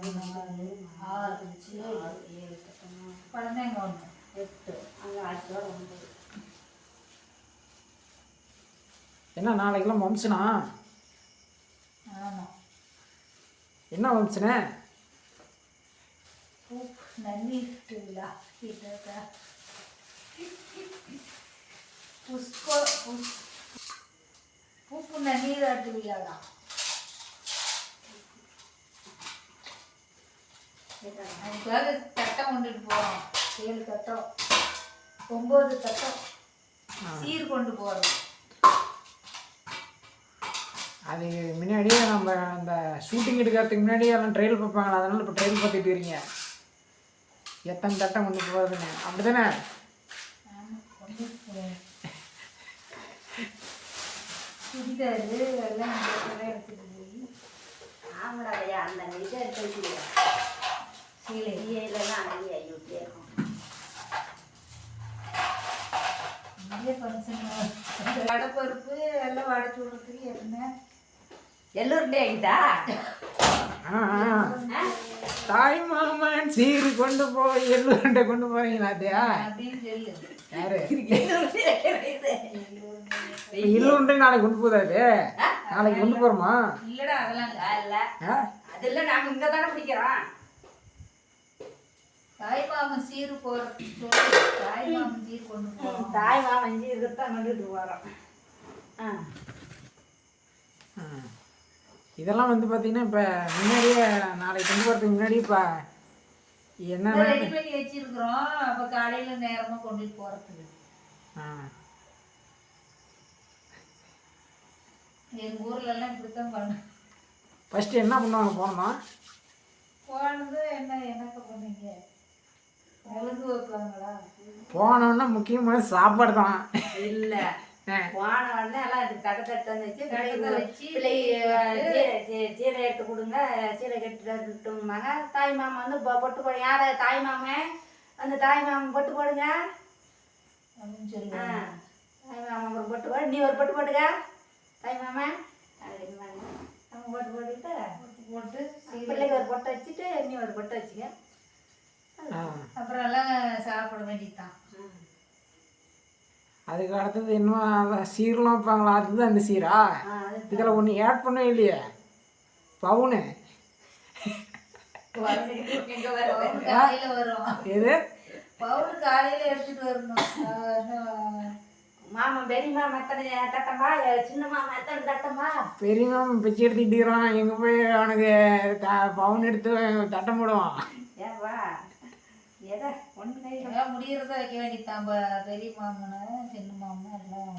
நாலு ஆறு ஆறு ஏழு எட்டு குழந்தைங்க ஒன்று எட்டு அங்கே ஒன்பது என்ன நாளைக்கெல்லாம் வம்சனா ஆமாம் என்ன வம்சனே உப்பு நன்னிட்டுங்களா கிட்ட புஷ்போ புஷ் உப்பு நன்னீராட்டு விழாடா அதுக்காக தட்டம் கொண்டுட்டு போகிறோம் ஏழு தட்டம் ஒம்பது தட்டம் சீர் கொண்டு போகிறோம் அது முன்னாடியே நம்ம அந்த ஷூட்டிங் எடுக்கிறதுக்கு முன்னாடியே எல்லாம் ட்ரெயில் பார்ப்பாங்களா? அதனால இப்போ ட்ரெயில் பார்த்துட்டு இருக்கீங்க. எத்தனை தட்டம் கொண்டு போகிறதுன்னு அப்படி தானே சுடிதாரு எல்லாம் எடுத்துட்டு போய். ஆமாடா ஐயா அந்த இதை எடுத்து வச்சுருக்கேன் சீலை இல்லைன்னா அங்கேயே ஐயோட்டே இருக்கும் இங்கே ஃபங்க்ஷன் வடைப்பருப்பு எல்லாம் வடை சுடுறதுக்கு என்ன எல்லோருண்டே ஆகிட்டா. தாய் மாமன் சீர் கொண்டு போய் எள்ளுருண்டை கொண்டு போறீங்களா அதையா எள்ளுருண்டை நாளைக்கு கொண்டு போதா அது நாளைக்கு கொண்டு போகிறோமா இல்லடா அதெல்லாம் இல்லை அதெல்லாம் நாங்கள் இங்கே தானே பிடிக்கிறோம் தாய் மாமன் சீர் போகிறது சொல்லு. தாய் மாமன் சீர் கொண்டு போகிறோம் தாய் மாமன் இஞ்சி இருக்கத்தான் கொண்டுட்டு வரோம். ஆ. இதெல்லாம் வந்து பார்த்தீங்கன்னா இப்போ முன்னாடியே நாளைக்கு கொண்டு போகிறதுக்கு முன்னாடி இப்போ என்ன ரெடி பண்ணி வச்சிருக்கிறோம். அப்போ காலையில் நேரமாக கொண்டுட்டு போகிறதுக்கு ஆ. எங்கள் ஊர்ல எல்லாம் இப்படித்தான் பண்ண ஃபஸ்ட்டு என்ன பண்ணுவாங்க போனோமா போனது என்ன என்னக்க பண்ணீங்க? போனோன்னா முக்கியமாக சாப்பாடு தான். இல்லை. ஆ. போன உடனே எல்லாம் இதுக்கு தட்டை தட்டன்னு வச்சு வச்சு பிள்ளை சீலை சீ- சீலை எடுத்து கொடுங்க. சீலை கட்டுட்டுமாங்க தாய் மாமா வந்து பொட்டு போடு. யார் தாய் அந்த தாய் மாமன் பொட்டு போடுங்க. அப்படின்னு ஆ. சொல்லுவாங்க தாய் மாமன் ஒரு பொட்டு போடு. நீ ஒரு பொட்டு போடுங்க தாய் மாமன் அப்படிம்பாங்க அவங்க பொட்டு போட்டுக்கிட்டு போட்டு பிள்ளைக்கு ஒரு பொட்டை வச்சுட்டு நீ ஒரு பொட்டை வச்சுக்க. அதுக்கு அடுத்தது இன்னும் சீரெலாம் வைப்பாங்களா? அதுதான் அந்த சீரா? இதில் ஒன்று ஆட் பண்ணவே இல்லையே. பவுனு. எது? பவுன் காலையில எடுத்துட்டு வரணும். மாமன் பெரிய மாமன் எத்தனை தட்டமா சின்ன மாமன் எத்தனை தட்டமா பெரியவன் பிச்சை எடுத்துக்கிட்டு இருக்கிறான். எங்கே போய் அவனுக்கு த- பவுன் எடுத்து தட்டம் போடுவான். ஏவா எதை? ஒன்று எல்லாம் முடியறத வைக்க வேண்டியதான் பெரிய மாமனு சின்ன மாமன் எல்லாம்